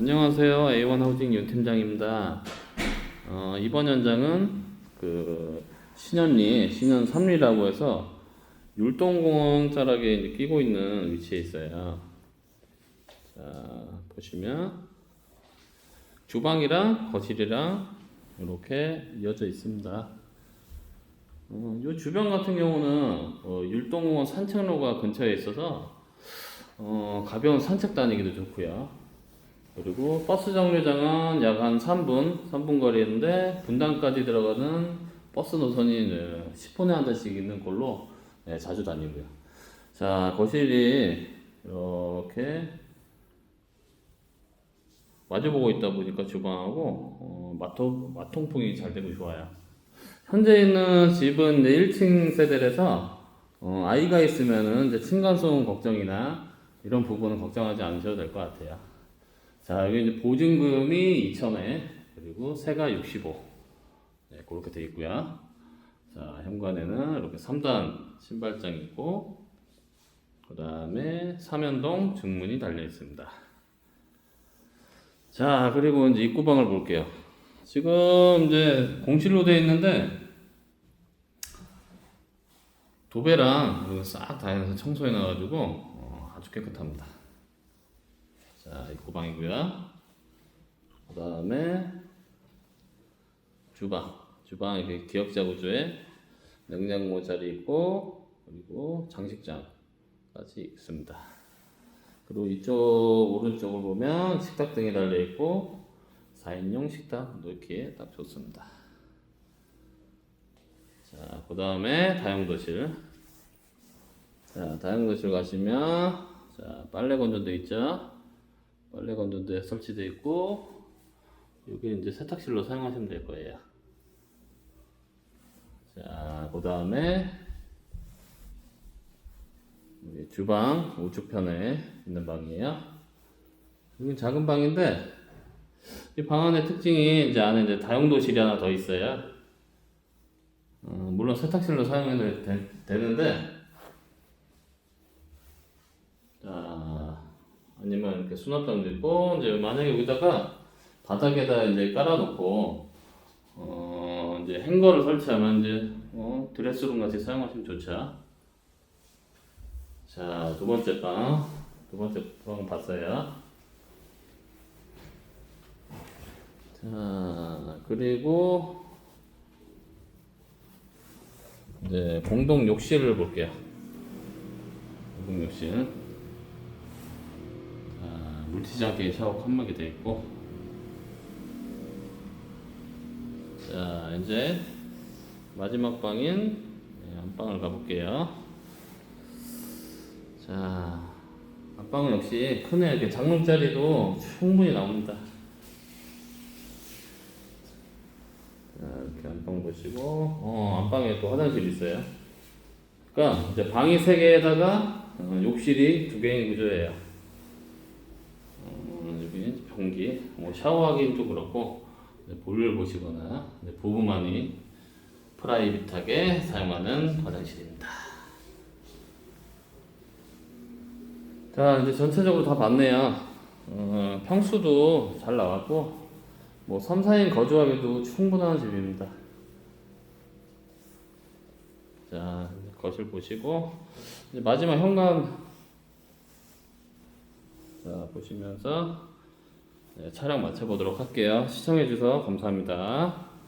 안녕하세요. A1 하우징 윤 팀장입니다. 어, 이번 현장은 그 신현리, 신현 3리라고 해서 율동공원 자락에 끼고 있는 위치에 있어요. 자, 보시면 주방이랑 거실이랑 이렇게 이어져 있습니다. 어, 이 주변 같은 경우는 어, 율동공원 산책로가 근처에 있어서 어, 가벼운 산책 다니기도 좋고요. 그리고 버스 정류장은 약 한 3분, 3분 거리인데 분당까지 들어가는 버스 노선이 이제 10분에 한 대씩 있는 걸로 네, 자주 다니고요. 자, 거실이 이렇게 마주보고 있다 보니까 주방하고 어, 마통, 마통풍이 잘 되고 좋아요. 현재 있는 집은 이제 1층 세대라서 어, 아이가 있으면은 이제 층간소음 걱정이나 이런 부분은 걱정하지 않으셔도 될 것 같아요. 자, 여기 이제 보증금이 2,000에 그리고 세가 65. 네, 그렇게 돼 있고요. 자, 현관에는 이렇게 3단 신발장이 있고 그 다음에 삼연동 중문이 달려 있습니다. 자, 그리고 이제 입구방을 볼게요. 지금 이제 공실로 되어 있는데 도배랑 싹 다 해서 청소해 놔가지고 어, 아주 깨끗합니다. 자, 입구방이고요. 그 다음에 주방. 주방 이렇게 기역자 구조에 냉장고 자리 있고 그리고 장식장까지 있습니다. 그리고 이쪽 오른쪽을 보면 식탁 등이 달려 있고 4인용 식탁 놓기에 딱 좋습니다. 자, 그 다음에 다용도실. 자, 다용도실 가시면 자, 빨래 건조대 있죠? 빨래 건조대 설치되어 있고 여기 이제 세탁실로 사용하시면 될 거예요. 자, 그 다음에 주방 우측편에 있는 방이에요. 여기 작은 방인데 이 방 안의 특징이 이제 안에 이제 다용도실이 하나 더 있어요. 어, 물론 세탁실로 사용해도 되, 되는데 자 아니면 이렇게 수납장도 있고 이제 만약에 여기다가 바닥에다 이제 깔아놓고 어 이제 행거를 설치하면 이제 어 드레스룸 같이 사용하시면 좋죠. 자 두 번째 방, 두 번째 방 봤어요. 자 그리고 이제 공동 욕실을 볼게요. 공동 욕실. 자, 물티장기 샤워 칸막이 되어 있고. 자, 이제 마지막 방인 네, 안방을 가볼게요. 자, 안방은 역시 크네. 이렇게 장롱짜리도 충분히 나옵니다. 자, 이렇게 안방 보시고, 어, 안방에 또 화장실이 있어요. 그러니까 이제 방이 세 개에다가 어, 욕실이 두 개인 구조예요. 어, 여기 변기, 뭐 샤워하기는 좀 그렇고 볼일 보시거나 부부만이 프라이빗하게 사용하는 화장실입니다. 자 이제 전체적으로 다 봤네요. 어, 평수도 잘 나왔고 뭐 3, 4인 거주하기도 충분한 집입니다. 자, 거실 보시고 마지막 현관 자 보시면서 네, 촬영 마쳐보도록 할게요. 시청해주셔서 감사합니다.